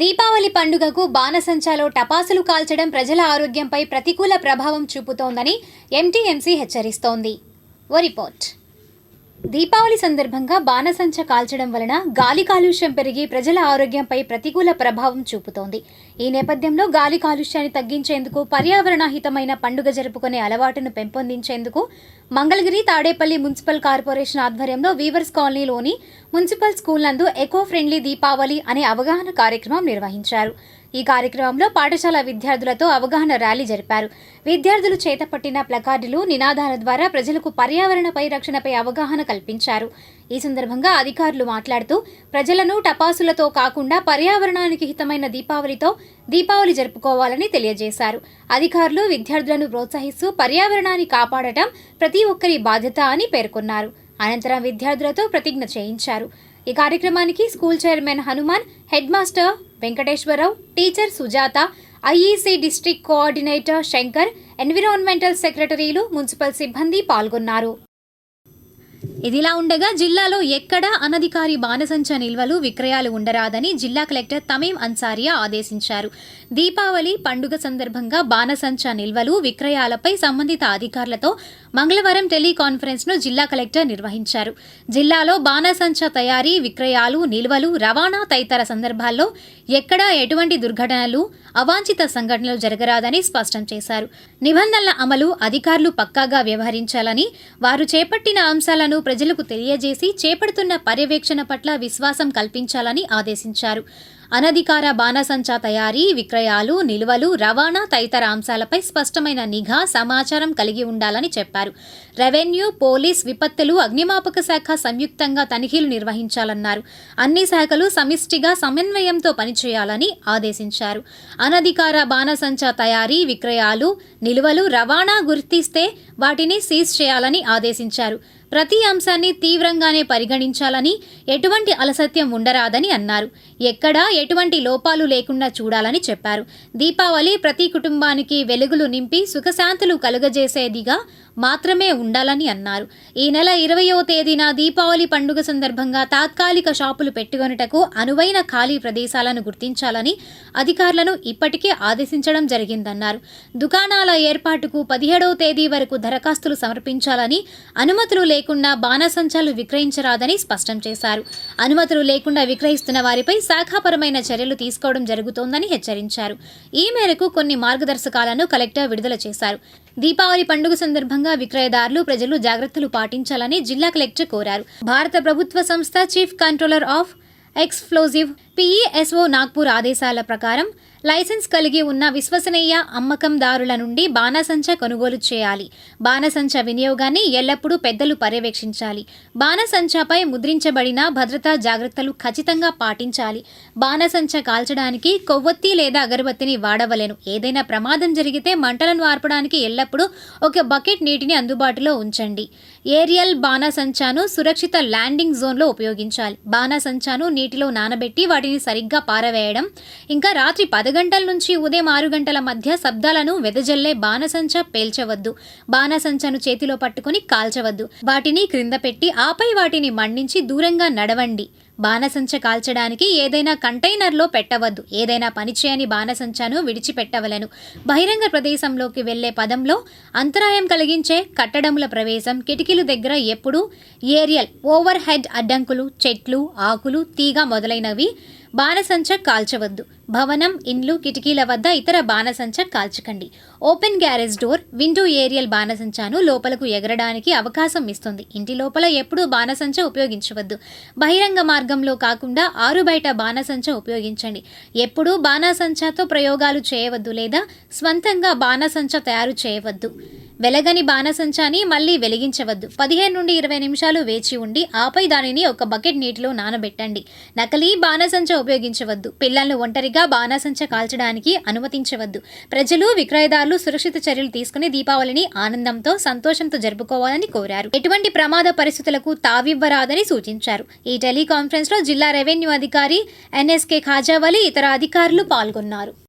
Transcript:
దీపావళి పండుగకు బాణసంచాలో టపాసులు కాల్చడం ప్రజల ఆరోగ్యంపై ప్రతికూల ప్రభావం చూపుతోందని ఎంటీఎంసీ హెచ్చరిస్తోంది. ఓ రిపోర్ట్. దీపావళి సందర్భంగా బాణసంచ కాల్చడం వలన గాలి కాలుష్యం పెరిగి ప్రజల ఆరోగ్యంపై ప్రతికూల ప్రభావం చూపుతోంది. ఈ నేపథ్యంలో గాలి కాలుష్యాన్ని తగ్గించేందుకు పర్యావరణ హితమైన పండుగ జరుపుకునే అలవాటును పెంపొందించేందుకు మంగళగిరి తాడేపల్లి మున్సిపల్ కార్పొరేషన్ ఆధ్వర్యంలో వీవర్స్ కాలనీలోని మున్సిపల్ స్కూల్ నందు ఎకో ఫ్రెండ్లీ దీపావళి అనే అవగాహన కార్యక్రమం నిర్వహించారు. ఈ కార్యక్రమంలో పాఠశాల విద్యార్థులతో అవగాహన ర్యాలీ జరిపారు. విద్యార్థులు చేతపట్టిన ప్లకార్డులు నినాదాల ద్వారా ప్రజలకు పర్యావరణ పరిరక్షణపై అవగాహన కల్పించారు. ఈ సందర్భంగా అధికారులు మాట్లాడుతూ ప్రజలను టపాసులతో కాకుండా పర్యావరణానికి హితమైన దీపావళితో దీపావళి జరుపుకోవాలని తెలియజేశారు. అధికారులు విద్యార్థులను ప్రోత్సహిస్తూ పర్యావరణాన్ని కాపాడటం ప్రతి ఒక్కరి బాధ్యత అని పేర్కొన్నారు. అనంతరం విద్యార్థులతో ప్రతిజ్ఞ చేయించారు. ఈ కార్యక్రమానికి school chairman Hanuman head master Venkateswararao teacher Sujatha IEC district coordinator Shankar environmental సెక్రటరీలు మున్సిపల్ సిబ్బంది పాల్గొన్నారు. ఇదిలా ఉండగా జిల్లాలో ఎక్కడా అనధికారి బాణసంచ నిల్వలు విక్రయాలు ఉండరాదని జిల్లా కలెక్టర్ తమీం అన్సారియా ఆదేశించారు. దీపావళి పండుగ సందర్భంగా బాణసంచ నిల్వలు విక్రయాలపై సంబంధిత అధికారులతో మంగళవారం టెలికాన్ఫరెన్స్ను జిల్లా కలెక్టర్ నిర్వహించారు. జిల్లాలో బాణసంచ తయారీ విక్రయాలు నిల్వలు రవాణా తదితర సందర్భాల్లో ఎక్కడా ఎటువంటి దుర్ఘటనలు అవాంఛిత సంఘటనలు జరగరాదని స్పష్టం చేశారు. నిబంధనల అమలు అధికారులు పక్కాగా వ్యవహరించాలని వారు చేపట్టిన అంశాలను ప్రజలకు తెలియజేసి చేపడుతున్న పర్యవేక్షణ పట్ల విశ్వాసం కల్పించాలని ఆదేశించారు. అనధికార బాణసంచా తయారీ విక్రయాలు నిల్వలు రవాణా తదితర అంశాలపై స్పష్టమైన నిఘా సమాచారం కలిగి ఉండాలని చెప్పారు. రెవెన్యూ పోలీస్ విపత్తులు అగ్నిమాపక శాఖ సంయుక్తంగా తనిఖీలు నిర్వహించాలన్నారు. అన్ని శాఖలు సమిష్టిగా సమన్వయంతో పనిచేయాలని ఆదేశించారు. అనధికార బాణసంచా తయారీ విక్రయాలు నిల్వలు రవాణా గుర్తిస్తే వాటిని సీజ్ చేయాలని ఆదేశించారు. ప్రతి అంశాన్ని తీవ్రంగానే పరిగణించాలని ఎటువంటి అలసత్యం ఉండరాదని అన్నారు. ఎక్కడా ఎటువంటి లోపాలు లేకుండా చూడాలని చెప్పారు. దీపావళి ప్రతి కుటుంబానికి వెలుగులు నింపి సుఖశాంతులు కలుగజేసేదిగా మాత్రమే ఉండాలని అన్నారు. ఈ నెల ఇరవయో తేదీన దీపావళి పండుగ సందర్భంగా తాత్కాలిక షాపులు పెట్టుకొనుటకు అనువైన ఖాళీ ప్రదేశాలను గుర్తించాలని అధికారులను ఇప్పటికే ఆదేశించడం జరిగిందన్నారు. దుకాణాల ఏర్పాటుకు పదిహేడవ తేదీ వరకు దరఖాస్తులు సమర్పించాలని అనుమతులు లేకుండా బాణసంచాలు విక్రయించరాదని స్పష్టం చేశారు. అనుమతులు లేకుండా విక్రయిస్తున్న వారిపై శాఖాపరమైన చర్యలు తీసుకోవడం జరుగుతోందని హెచ్చరించారు. ఈ మేరకు కొన్ని మార్గదర్శకాలను కలెక్టర్ విడుదల చేశారు. దీపావళి పండుగ సందర్భంగా విక్రయదారులు ప్రజలు జాగ్రత్తలు పాటించాలని జిల్లా కలెక్టర్ కోరారు. భారత ప్రభుత్వ సంస్థ chief controller of explosive PESO Nagpur ఆదేశాల ప్రకారం లైసెన్స్ కలిగి ఉన్న విశ్వసనీయ అమ్మకందారుల నుండి బాణసంచ కొనుగోలు చేయాలి. బాణసంచ వినియోగాన్ని ఎల్లప్పుడూ పెద్దలు పర్యవేక్షించాలి. బాణసంచపై ముద్రించబడిన భద్రతా జాగ్రత్తలు ఖచ్చితంగా పాటించాలి. బాణసంచ కాల్చడానికి కొవ్వొత్తి లేదా అగరబత్తిని వాడవలెను. ఏదైనా ప్రమాదం జరిగితే మంటలను ఆర్పడానికి ఎల్లప్పుడూ ఒక బకెట్ నీటిని అందుబాటులో ఉంచండి. ఏరియల్ బాణసంచాను సురక్షిత ల్యాండింగ్ జోన్లో ఉపయోగించాలి. బాణసంచాను నీటిలో నానబెట్టి వాటిని సరిగ్గా పారవేయడం ఇంకా రాత్రి పది గంటల నుంచి ఉదయం ఆరు గంటల మధ్య శబ్దాలను వెదజల్లే బాణసంచ పేల్చవద్దు. బాణసంచను చేతిలో పట్టుకుని కాల్చవద్దు. వాటిని క్రింద పెట్టి ఆపై వాటిని మండించి దూరంగా నడవండి. బాణసంచ కాల్చడానికి ఏదైనా కంటైనర్లో పెట్టవద్దు. ఏదైనా పనిచేయని బాణసంచను విడిచిపెట్టవలను. బహిరంగ ప్రదేశంలోకి వెళ్ళే పదంలో అంతరాయం కలిగించే కట్టడముల ప్రవేశం కిటికీల దగ్గర ఎప్పుడూ ఏరియల్ ఓవర్ హెడ్ అడ్డంకులు చెట్లు ఆకులు తీగ మొదలైనవి బాణసంచ కాల్చవద్దు. భవనం ఇండ్లు కిటికీల వద్ద ఇతర బాణసంచ కాల్చకండి. Open garage door window aerial బాణసంచాను లోపలకు ఎగరడానికి అవకాశం ఇస్తుంది. ఇంటి లోపల ఎప్పుడూ బాణసంచ ఉపయోగించవద్దు. బహిరంగ మార్గంలో కాకుండా ఆరు బయట బాణసంచ ఉపయోగించండి. ఎప్పుడూ బాణసంచాతో ప్రయోగాలు చేయవద్దు లేదా స్వంతంగా బాణసంచ తయారు చేయవద్దు. వెలగని బాణసంచాని మళ్ళీ వెలిగించవద్దు. పదిహేను నుండి ఇరవై నిమిషాలు వేచి ఉండి ఆపై దానిని ఒక బకెట్ నీటిలో నానబెట్టండి. నకలీ బాణసంచ ఉపయోగించవద్దు. పిల్లలను ఒంటరిగా బాణసంచ కాల్చడానికి అనుమతించవద్దు. ప్రజలు విక్రయదారులు సురక్షిత చర్యలు తీసుకుని దీపావళిని ఆనందంతో సంతోషంతో జరుపుకోవాలని కోరారు. ఎటువంటి ప్రమాద పరిస్థితులకు తావివ్వరాదని సూచించారు. ఈ టెలికాన్ఫరెన్స్లో జిల్లా రెవెన్యూ అధికారి ఎన్ఎస్కే ఖాజావలి ఇతర అధికారులు పాల్గొన్నారు.